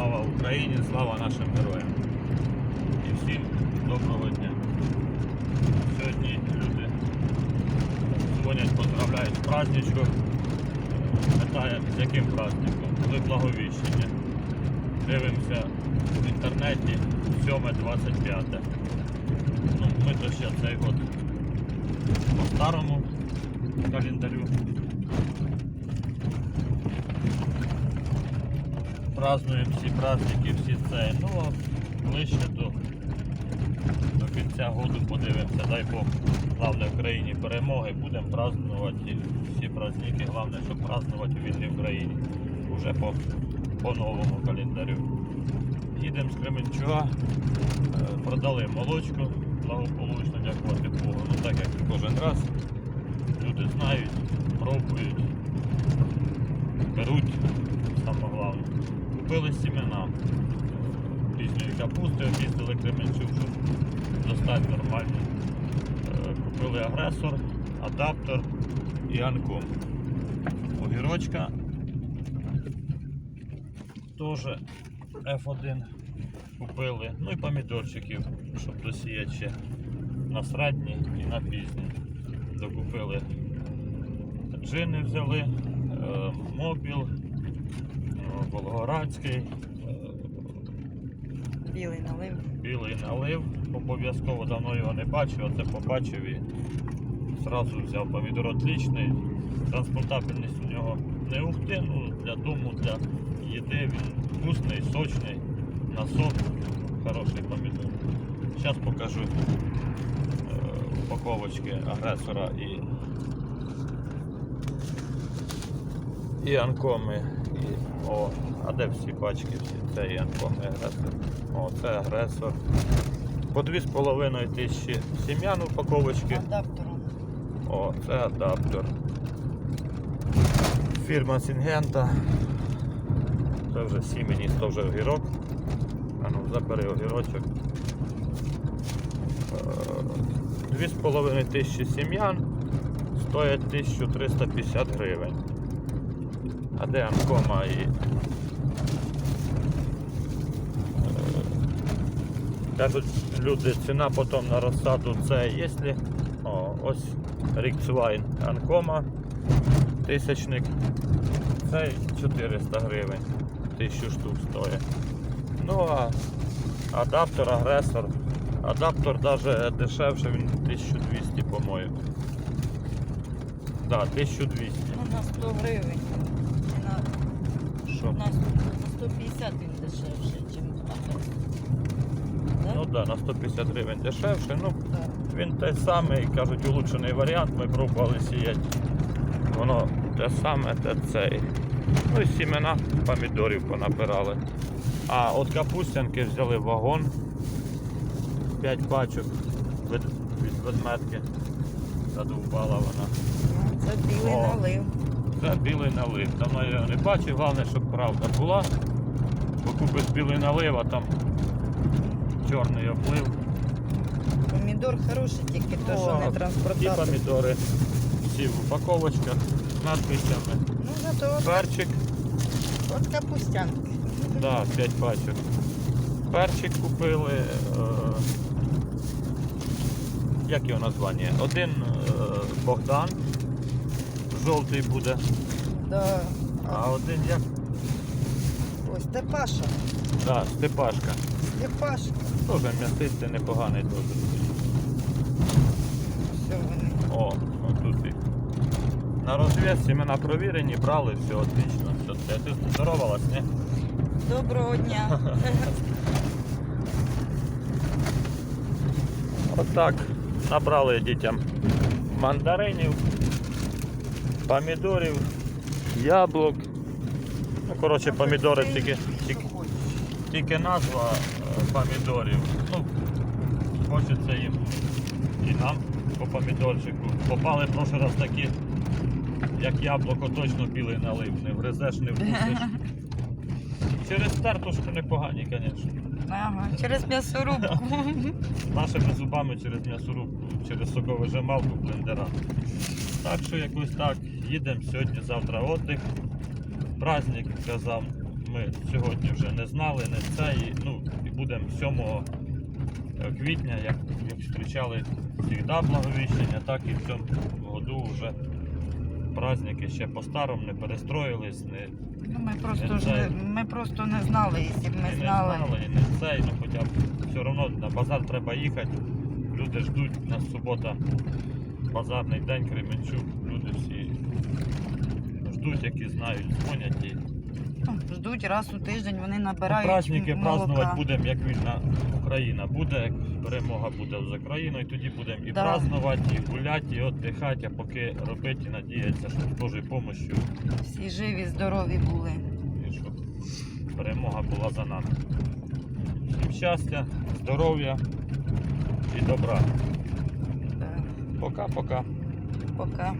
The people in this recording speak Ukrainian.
Слава Україні, слава нашим героям. І всім доброго дня. Сьогодні люди дзвонять, поздравляють з праздничком. Питає, з яким праздником? Коли благовіщення. Дивимося в інтернеті 7.25. Ну, ми то ще цей год по старому календарю. Празднуємо всі праздники, всі це. Ну, а ближче до, до кінця году подивимося, дай Бог, головне в країні перемоги, будемо празднувати всі праздники, головне, щоб празднувати у вільній Україні. Уже по, по новому календарю. Їдемо з Кременчуга, е, продали молочку, благополучно, дякувати Богу. Ну так як кожен раз. Люди знають, пробують, беруть, саме головне. Купили сімена пізньої капусти, об'їздили Кременчук, щоб достати нормальні. Е, Купили агресор, адаптер і анком. Огірочка теж F1 купили. Ну і помідорчиків, щоб досіяти ще на середній і на пізній. Докупили джини взяли, е, мобіл, е, Волгоградський, Білий налив. білий налив. Обов'язково давно його не бачив, а це побачив і зразу взяв помідор отличний. Транспортабельність у нього не ухти, ну для дому, для їди він вкусний, сочний, на сок, хороший помідор. Зараз покажу е, упаковочки агресора і, і анкоми. І, о, а де всі пачки? Всі? Це і анкоми агресор. О, це агресор. По 2,5 тисячі сім'ян упаковочки. Адаптером. О, це адаптер. Фірма Сінгента. Це вже сіменіс, то вже огірок. А ну, забери огірочок. Е, Дві з половиною тисячі сім'ян стоять 1350 гривень. А де Анкома і. Е, Кажуть люди, ціна потім на розсаду це якщо о, ось Ріксвайн Анкома тисячник. Цей 400 гривень. Тисячу штук стоїть. Ну а адаптер, агресор. Адаптер навіть дешевше, він 1200, по-моєму. Так, 1200. Ну, на 100 гривень. На, Що? на, на 150 він дешевше, ніж агресор. Ну так, да, на 150 гривень дешевше. Ну, Так. Він той самий, кажуть, улучшений варіант, ми пробували сіяти. Воно те саме, те цей. Ну і сімена помідорів понабирали. А от капустянки взяли вагон. 5 пачок від, від ведмедки. Задовбала вона. Це білий О. налив. Це білий налив. Давно я його не бачив, головне, щоб правда була. Бо купиш білий налив, а там чорний оплив. Помідор хороший, тільки то, що не Ті помідори всі в упаковочках з надписями. Ну, зато Перчик, от капустянки. да, 5 пачок. Перчик купили. Е, як його названня? Один е, Богдан. Жовтий буде. Да. А один як? ось Степаша. Да, Степашка. Степашка. Теж м'ясистий, непоганий теж. Все вони. О, отут і. На розв'яз сімена провірені, брали, все отлично. Все, це. Ти здоровалась, ні? Доброго дня. Отак набрали дітям мандаринів, помідорів, яблук. Ну, коротше, помідори тільки, тільки, тільки назва е, помідорів. Ну, хочеться їм і нам по помідорчику. Попали в прошлий раз такі, як яблуко, точно білий налив. Не вгризеш, не вкусиш. Через тертушку непогані, звісно. Ага, через м'ясорубку. Нашими зубами через м'ясорубку, через соковижималку блендера. Так що якось так, їдемо сьогодні, завтра отдих. Праздник, казав ми сьогодні вже не знали, не це. І, ну, і будемо 7 квітня, як, як зустрічали завжди благовіщення, так і в цьому году вже праздники ще по-старому не перестроїлись, не, Ну, ми просто Не ж не, ми просто не знали, якщо б ми і не знали. знали, і не це, ну хоча б все одно на базар треба їхати. Люди ждуть, у нас субота, базарний день, Кременчук, люди всі ждуть, які знають, дзвонять і Ну, Ждуть раз у тиждень, вони набирають праздники молока. празднувати будемо, як вільна Україна буде, як перемога буде за Україною, тоді будемо і Да. празднувати, і гуляти, і віддихати, а поки робити і надіятися, що з Божою допомогою, Всі живі, здорові були. і щоб перемога була за нами. Всім щастя, здоров'я і добра. Да. Пока-пока. Пока.